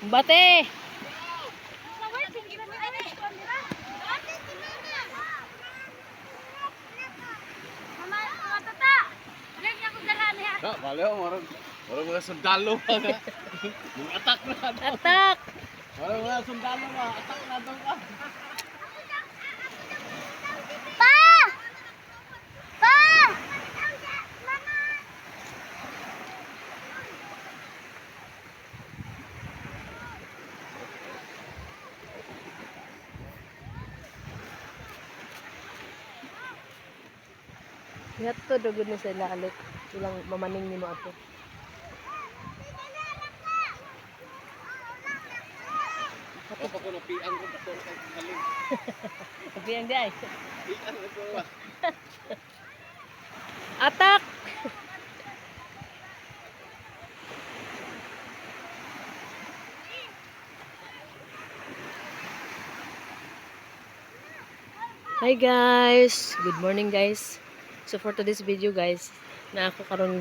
Bate! Na, bali ako, marang, marang mga sundalo pa nga. Yung attack na. Atak! Marang mga sundalo pa, attack na doon ka. Pa! Pa! Lahat to, dugod na sila alit. Ilang mamaning ni mo ato. Ako pa ko napiang ko, ako na kaling. Sabi ang di ay. Piang ba? Atak! Hi guys! Good morning guys. So for today's video guys, na ako karon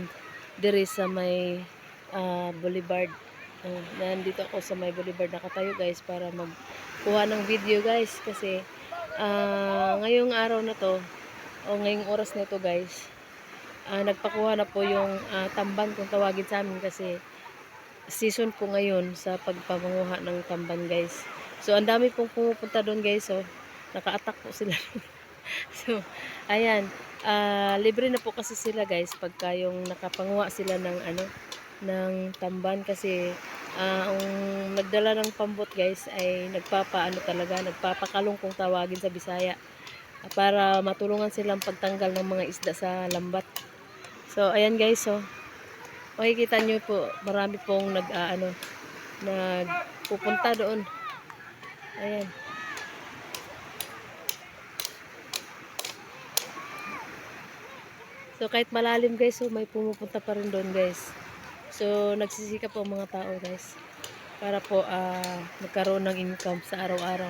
diri sa may ah, Boulevard. Uh, nandito ako sa may Boulevard nakatayo guys para magkuha ng video guys kasi ah, ngayong araw na to o ngayong oras na to guys ah, nagpakuha na po yung ah, tamban kung tawagin sa amin kasi season po ngayon sa pagpapanguha ng tamban guys. So ang dami pong pumupunta doon guys so naka-attack po sila. so ayan, ah, libre na po kasi sila guys pagka yung nakapanguha sila ng ano ng tamban kasi ah, ang nagdala ng pambot guys ay nagpapaano talaga, nagpapakalong kung tawagin sa Bisaya ah, para matulungan silang pagtanggal ng mga isda sa lambat. So, ayan guys, so, makikita nyo po, marami pong nag, ah, ano, nagpupunta doon. Ayan. So, kahit malalim guys, so, may pumupunta pa rin doon guys. So, nagsisika po ang mga tao guys. Para po ah, magkaroon ng income sa araw-araw.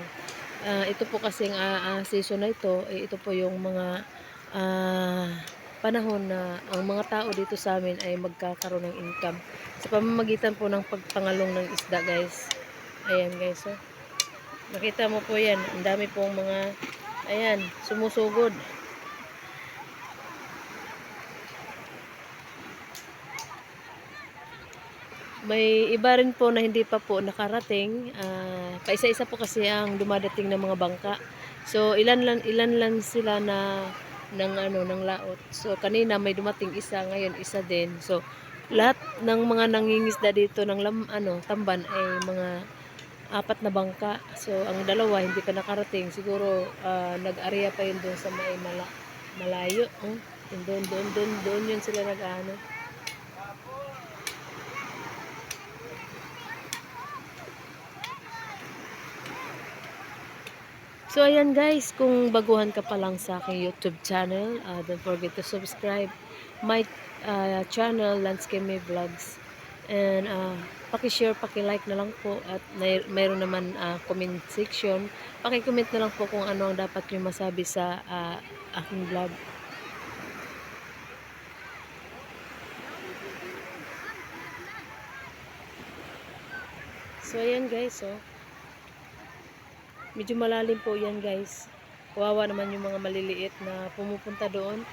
Ah, ito po kasing ah, ah, season na ito, eh, ito po yung mga ah, panahon na ang mga tao dito sa amin ay magkakaroon ng income. Sa pamamagitan po ng pagpangalong ng isda guys. Ayan guys. So, nakita mo po yan. Ang dami pong mga, ayan, sumusugod. May iba rin po na hindi pa po nakarating. Ah, paisa-isa po kasi ang dumadating ng mga bangka. So ilan lang ilan lang sila na ng ano ng laot. So kanina may dumating isa, ngayon isa din. So lahat ng mga nangingisda dito ng lam, ano tamban ay mga apat na bangka. So ang dalawa hindi pa nakarating. Siguro ah, nag-area pa yun doon sa may mala, malayo. Oh. Yun Doon, doon, doon, doon yun sila nag-ano. So ayan guys, kung baguhan ka pa lang sa aking YouTube channel, uh, don't forget to subscribe my uh, channel, Landscape Me Vlogs. And uh, paki-share, paki-like na lang po at may, mayroon naman uh, comment section. Paki-comment na lang po kung ano ang dapat nyo masabi sa uh, aking vlog. So ayan guys, oh. Medyo malalim po yan guys. Kawawa naman yung mga maliliit na pumupunta doon.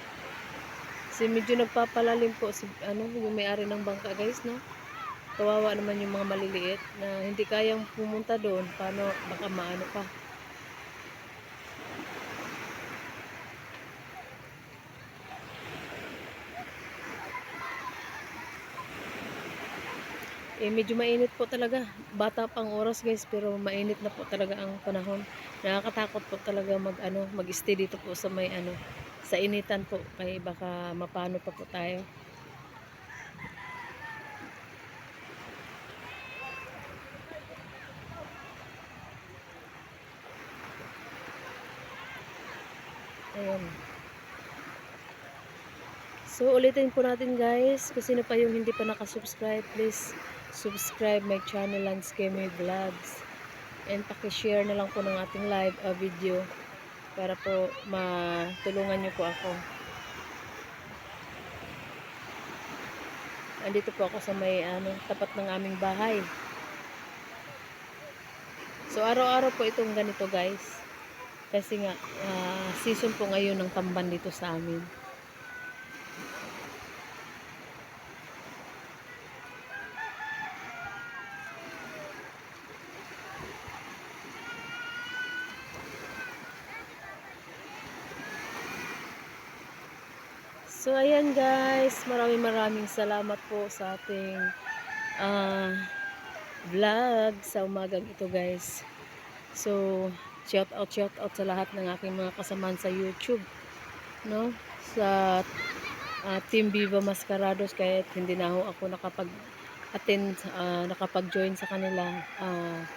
Kasi medyo nagpapalalim po si, ano, yung may-ari ng bangka guys, no? Kawawa naman yung mga maliliit na hindi kayang pumunta doon. Paano, baka maano pa. Eh, medyo mainit po talaga. Bata pang oras guys, pero mainit na po talaga ang panahon. Nakakatakot po talaga mag ano, mag-stay dito po sa may ano, sa initan po kay baka mapano pa po tayo. Ayan. So, ulitin po natin guys. Kung sino pa yung hindi pa nakasubscribe, please subscribe my channel Landscape Vlogs. And pakishare na lang po ng ating live uh, video para po matulungan nyo po ako. Andito po ako sa may ano, tapat ng aming bahay. So araw-araw po itong ganito guys. Kasi nga ah, season po ngayon ng tamban dito sa amin. So ayan guys, maraming maraming salamat po sa ating ah, vlog sa umagang ito guys. So shout out shout out sa lahat ng aking mga kasamaan sa YouTube, no? Sa ah, Team Viva Mascarados kahit hindi na ako nakapag attend ah, nakapag-join sa kanila. Ah,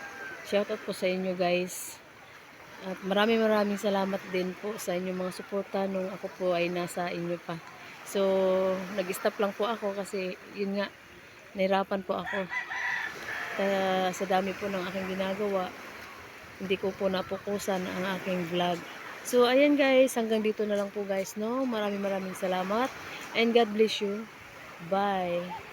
shout out po sa inyo guys. At maraming maraming salamat din po sa inyong mga suporta nung ako po ay nasa inyo pa. So, nag-stop lang po ako kasi yun nga, nahirapan po ako. Kaya sa dami po ng aking ginagawa, hindi ko po napukusan ang aking vlog. So, ayan guys, hanggang dito na lang po guys, no? Maraming maraming salamat and God bless you. Bye!